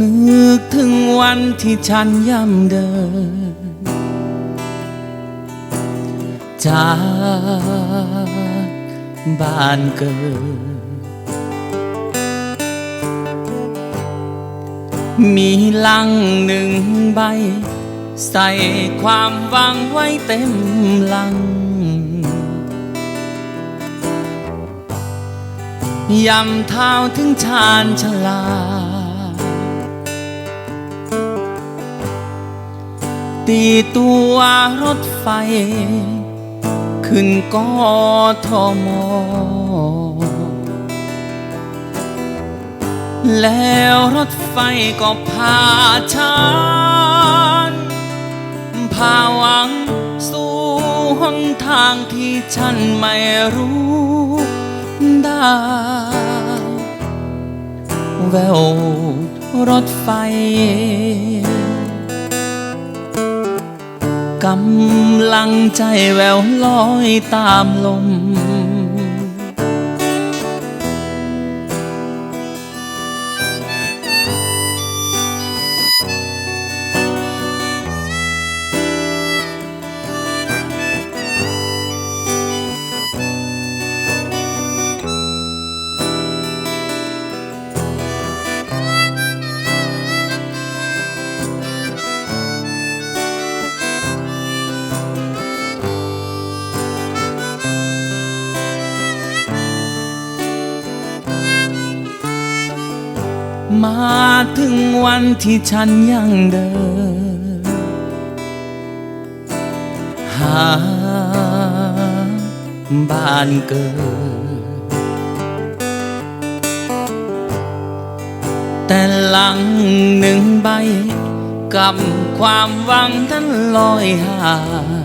นึกถึงวันที่ฉันย่ำเดิน จากบ้านเกิด มีลังหนึ่งใบ ใส่ความหวังไว้เต็มลังยำเท้าถึงชานชลา ตีตัวรถไฟ ขึ้นกอทมแล้วรถไฟก็พาฉันพาหวังสู่หนทางที่ฉันไม่รู้ได้ แววรถไฟ กำลังใจแววลอยตามลม มาถึงวันที่ฉันยังเดิน หาบ้านเกิด แต่หลังหนึ่งใบกับความหวังนั้นลอยห่าง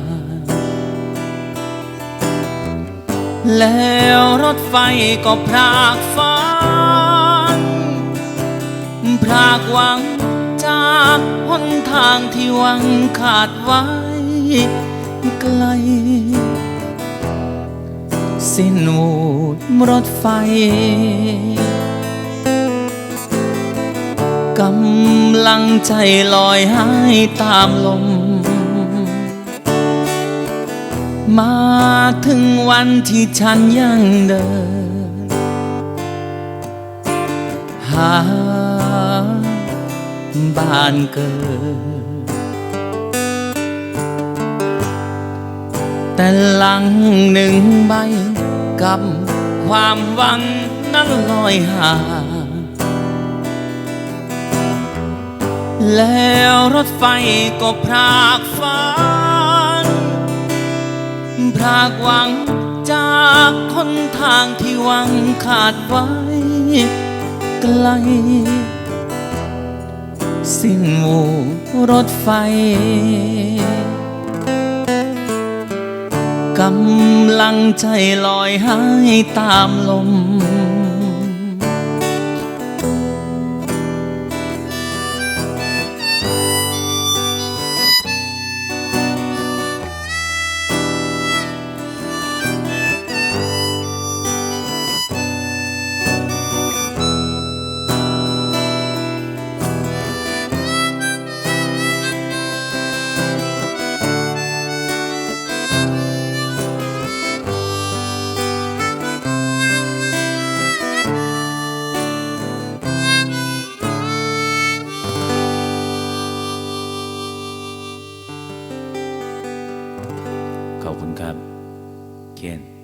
แล้วรถไฟก็พรากฟ้า พรากหวังจากหนทางที่หวังขาดไว้ไกล สิ้นวูดรถไฟกำลังใจลอยหายตามลม มาถึงวันที่ฉันยังเดิน หา บ้านเกิด แต่หลังหนึ่งใบกับความหวังนั้นลอยห่างแล้วรถไฟก็พรากฝัน พรากหวังจากคนทางที่หวังขาดไว้ไกล สิ้นวูรถไฟกำลังใจลอยหายตามลม ครับ เคน